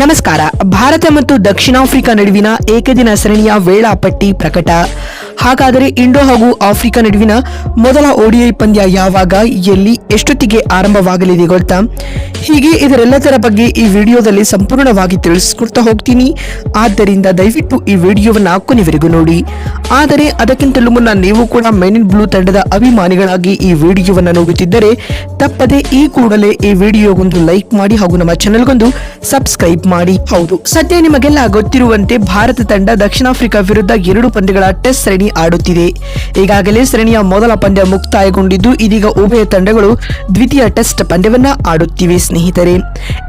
ನಮಸ್ಕಾರ. ಭಾರತ ಮತ್ತು ದಕ್ಷಿಣ ಆಫ್ರಿಕಾ ನಡುವಿನ ಏಕದಿನ ಸರಣಿಯ ವೇಳಾಪಟ್ಟಿ ಪ್ರಕಟ. ಹಾಗಾದರೆ ಇಂಡೋ ಹಾಗೂ ಆಫ್ರಿಕಾ ನಡುವಿನ ಮೊದಲ ಓಡಿಐ ಪಂದ್ಯ ಯಾವಾಗ, ಎಲ್ಲಿ, ಎಷ್ಟೊತ್ತಿಗೆ ಆರಂಭವಾಗಲಿದೆ ಗೊತ್ತಾ? ಹೀಗೆ ಇದರೆಲ್ಲದರ ಬಗ್ಗೆ ಈ ವಿಡಿಯೋದಲ್ಲಿ ಸಂಪೂರ್ಣವಾಗಿ ತಿಳಿಸ್ಕೊಡ್ತಾ ಹೋಗ್ತೀನಿ. ಆದ್ದರಿಂದ ದಯವಿಟ್ಟು ಈ ವಿಡಿಯೋವನ್ನ ಕೊನೆವರೆಗೂ ನೋಡಿ. ಆದರೆ ಅದಕ್ಕಿಂತಲೂ ಮುನ್ನ ನೀವು ಕೂಡ ಮೆನ್ ಇನ್ ಬ್ಲೂ ತಂಡದ ಅಭಿಮಾನಿಗಳಾಗಿ ಈ ವಿಡಿಯೋವನ್ನು ನೋಡುತ್ತಿದ್ದರೆ ತಪ್ಪದೆ ಈ ಕೂಡಲೇ ಈ ವಿಡಿಯೋಗೊಂದು ಲೈಕ್ ಮಾಡಿ ಹಾಗೂ ನಮ್ಮ ಚಾನೆಲ್ಗೊಂದು ಸಬ್ಸ್ಕ್ರೈಬ್ ಮಾಡಿ. ಹೌದು, ಸದ್ಯ ನಿಮಗೆಲ್ಲ ಗೊತ್ತಿರುವಂತೆ ಭಾರತ ತಂಡ ದಕ್ಷಿಣ ಆಫ್ರಿಕಾ ವಿರುದ್ಧ ಎರಡು ಪಂದ್ಯಗಳ ಟೆಸ್ಟ್ ಸರಣಿ ಆಡುತ್ತಿದೆ. ಈಗಾಗಲೇ ಸರಣಿಯ ಮೊದಲ ಪಂದ್ಯ ಮುಕ್ತಾಯಗೊಂಡಿದ್ದು ಇದೀಗ ಉಭಯ ತಂಡಗಳು ದ್ವಿತೀಯ ಟೆಸ್ಟ್ ಪಂದ್ಯವನ್ನ ಆಡುತ್ತಿವೆ. ಸ್ನೇಹಿತರೆ,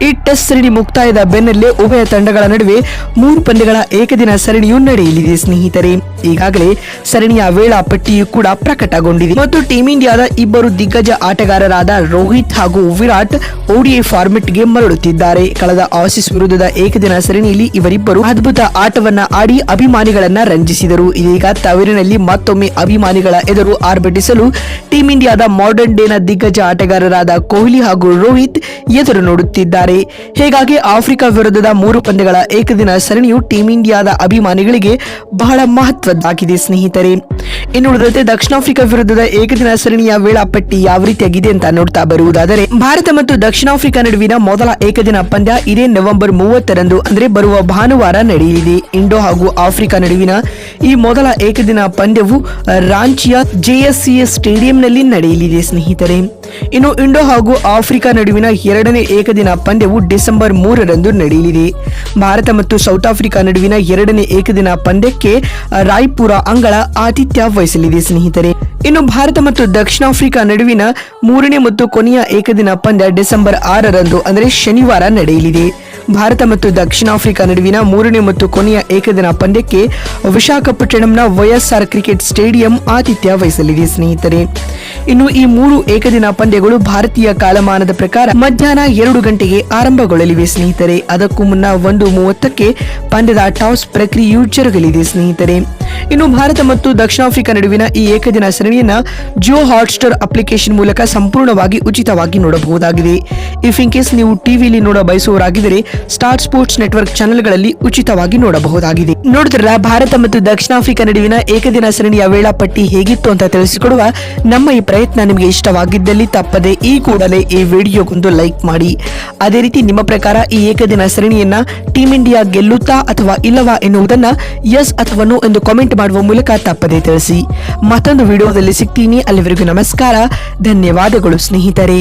ಈ ಟೆಸ್ಟ್ ಸರಣಿ ಮುಕ್ತಾಯದ ಬೆನ್ನಲ್ಲೇ ಉಭಯ ತಂಡಗಳ ನಡುವೆ ಮೂರು ಪಂದ್ಯಗಳ ಏಕದಿನ ಸರಣಿಯು ನಡೆಯಲಿದೆ ಸ್ನೇಹಿತರೆ. ಈಗಾಗಲೇ ಸರಣಿಯ ವೇಳಾಪಟ್ಟಿಯು ಕೂಡ ಪ್ರಕಟಗೊಂಡಿದೆ. ಮತ್ತು ಟೀಂ ಇಂಡಿಯಾದ ಇಬ್ಬರು ದಿಗ್ಗಜ ಆಟಗಾರರಾದ ರೋಹಿತ್ ಹಾಗೂ ವಿರಾಟ್ ಓಡಿಐ ಫಾರ್ಮೆಟ್ಗೆ ಮರಳುತ್ತಿದ್ದಾರೆ. ಕಳೆದ ಆಸಿಸ್ ವಿರುದ್ಧದ ಏಕದಿನ ಸರಣಿಯಲ್ಲಿ ಇವರಿಬ್ಬರು ಅದ್ಭುತ ಆಟವನ್ನ ಆಡಿ ಅಭಿಮಾನಿಗಳನ್ನ ರಂಜಿಸಿದರು. ಇದೀಗ ತವರಿನಲ್ಲಿ ಮತ್ತೊಮ್ಮೆ ಅಭಿಮಾನಿಗಳ ಎದುರು ಆರ್ಭಟಿಸಲು ಟೀಂ ಇಂಡಿಯಾದ ಮಾಡರ್ನ್ ಡೇನ ದಿಗ್ಗಜ ಆಟಗಾರರಾದ ಕೊಹ್ಲಿ ಹಾಗೂ ರೋಹಿತ್ ಎದುರು ನೋಡುತ್ತಿದ್ದಾರೆ. ಹೀಗಾಗಿ ಆಫ್ರಿಕಾ ವಿರುದ್ಧದ ಮೂರು ಪಂದ್ಯಗಳ ಏಕದಿನ ಸರಣಿಯು ಟೀಂ ಇಂಡಿಯಾದ ಅಭಿಮಾನಿಗಳಿಗೆ ಬಹಳ ಮಹತ್ವದ್ದಾಗಿದೆ ಸ್ನೇಹಿತರೆ. ಇನ್ನು ಉಳಿದಂತೆ ದಕ್ಷಿಣ ಆಫ್ರಿಕಾ ವಿರುದ್ಧದ ಏಕದಿನ ಸರಣಿಯ ವೇಳಾಪಟ್ಟಿ ಯಾವ ರೀತಿಯಾಗಿದೆ ಅಂತ ನೋಡ್ತಾ ಬರುವುದಾದರೆ, ಭಾರತ ಮತ್ತು ದಕ್ಷಿಣ ಆಫ್ರಿಕಾ ನಡುವಿನ ಮೊದಲ ಏಕದಿನ ಪಂದ್ಯ ಇದೇ ನವೆಂಬರ್ ಮೂವತ್ತರಂದು, ಅಂದ್ರೆ ಬರುವ ಭಾನುವಾರ ನಡೆಯಲಿದೆ. ಇಂಡೋ ಹಾಗೂ ಆಫ್ರಿಕಾ ನಡುವಿನ ಈ ಮೊದಲ ಏಕದಿನ ಪಂದ್ಯವು ರಾಂಚಿಯ ಜೆಎಸ್ಸಿಎಸ್ ಸ್ಟೇಡಿಯಂನಲ್ಲಿ ನಡೆಯಲಿದೆ, ಸ್ನೇಹಿತರೆ. ಇನ್ನು ಇಂಡೋ ಹಾಗೂ ಆಫ್ರಿಕಾ ನಡುವಿನ ಎರಡನೇ ಏಕದಿನ ಪಂದ್ಯವು ಡಿಸೆಂಬರ್ ಮೂರರಂದು ನಡೆಯಲಿದೆ. ಭಾರತ ಮತ್ತು ಸೌತ್ ಆಫ್ರಿಕಾ ನಡುವಿನ ಎರಡನೇ ಏಕದಿನ ಪಂದ್ಯಕ್ಕೆ ರಾಯ್ಪುರ ಅಂಗಳ ಆತಿಥ್ಯ ವಹಿಸಲಿದೆ ಸ್ನೇಹಿತರೆ. ಇನ್ನು ಭಾರತ ಮತ್ತು ದಕ್ಷಿಣ ಆಫ್ರಿಕಾ ನಡುವಿನ ಮೂರನೇ ಮತ್ತು ಕೊನೆಯ ಏಕದಿನ ಪಂದ್ಯ ಡಿಸೆಂಬರ್ ಆರರಂದು, ಅಂದರೆ ಶನಿವಾರ ನಡೆಯಲಿದೆ. ಭಾರತ ಮತ್ತು ದಕ್ಷಿಣ ಆಫ್ರಿಕಾ ನಡುವಿನ ಮೂರನೇ ಮತ್ತು ಕೊನೆಯ ಏಕದಿನ ಪಂದ್ಯಕ್ಕೆ ವಿಶಾಖಪಟ್ಟಣಂನ ವೈಎಸ್ಆರ್ ಕ್ರಿಕೆಟ್ ಸ್ಟೇಡಿಯಂ ಆತಿಥ್ಯ ವಹಿಸಲಿದೆ, ಸ್ನೇಹಿತರೆ. ಇನ್ನು ಈ ಮೂರು ಏಕದಿನ ಪಂದ್ಯಗಳು ಭಾರತೀಯ ಕಾಲಮಾನದ ಪ್ರಕಾರ ಮಧ್ಯಾಹ್ನ ಎರಡು ಗಂಟೆಗೆ ಆರಂಭಗೊಳ್ಳಲಿವೆ, ಸ್ನೇಹಿತರೆ. ಅದಕ್ಕೂ ಮುನ್ನ ಒಂದು ಮೂವತ್ತಕ್ಕೆ ಪಂದ್ಯದ ಟಾಸ್ ಪ್ರಕ್ರಿಯೆಯು ಜರುಗಲಿದೆ, ಸ್ನೇಹಿತರೆ. ಇನ್ನು ಭಾರತ ಮತ್ತು ದಕ್ಷಿಣ ಆಫ್ರಿಕಾ ನಡುವಿನ ಈ ಏಕದಿನ ಸರಣಿಯನ್ನ ಜಿಯೋ ಹಾಟ್ಸ್ಟಾರ್ ಅಪ್ಲಿಕೇಶನ್ ಮೂಲಕ ಸಂಪೂರ್ಣವಾಗಿ ಉಚಿತವಾಗಿ ನೋಡಬಹುದಾಗಿದೆ. ಇಫ್ ಇನ್ ಕೇಸ್ ನೀವು ಟಿವಿಯಲ್ಲಿ ನೋಡ ಬಯಸುವವರಾಗಿದ್ದರೆ ಸ್ಟಾರ್ ಸ್ಪೋರ್ಟ್ಸ್ ನೆಟ್ವರ್ಕ್ ಚಾನೆಲ್ಗಳಲ್ಲಿ ಉಚಿತವಾಗಿ ನೋಡಬಹುದಾಗಿದೆ. ನೋಡಿದ್ರಲ್ಲ, ಭಾರತ ಮತ್ತು ದಕ್ಷಿಣ ಆಫ್ರಿಕಾ ನಡುವಿನ ಏಕದಿನ ಸರಣಿಯ ವೇಳಾಪಟ್ಟಿ ಹೇಗಿತ್ತು ಅಂತ ತಿಳಿಸಿಕೊಡುವ ನಮ್ಮ ಈ ಪ್ರಯತ್ನ ನಿಮಗೆ ಇಷ್ಟವಾಗಿದ್ದಲ್ಲಿ ತಪ್ಪದೆ ಈ ಕೂಡಲೇ ಈ ವಿಡಿಯೋಗೊಂದು ಲೈಕ್ ಮಾಡಿ. ಅದೇ ರೀತಿ ನಿಮ್ಮ ಪ್ರಕಾರ ಈ ಏಕದಿನ ಸರಣಿಯನ್ನ ಟೀಮ್ ಇಂಡಿಯಾ ಗೆಲ್ಲುತ್ತಾ ಅಥವಾ ಇಲ್ಲವಾ ಎನ್ನುವುದನ್ನ ಎಸ್ ಅಥವಾ ನೋ ಎಂದು ಕಾಮೆಂಟ್ ಮಾಡುವ ಮೂಲಕ ತಪ್ಪದೆ ತಿಳಿಸಿ. ಮತ್ತೊಂದು ವಿಡಿಯೋದಲ್ಲಿ ಸಿಗ್ತೀನಿ. ಅಲ್ಲಿವರೆಗೂ ನಮಸ್ಕಾರ. ಧನ್ಯವಾದಗಳು ಸ್ನೇಹಿತರೆ.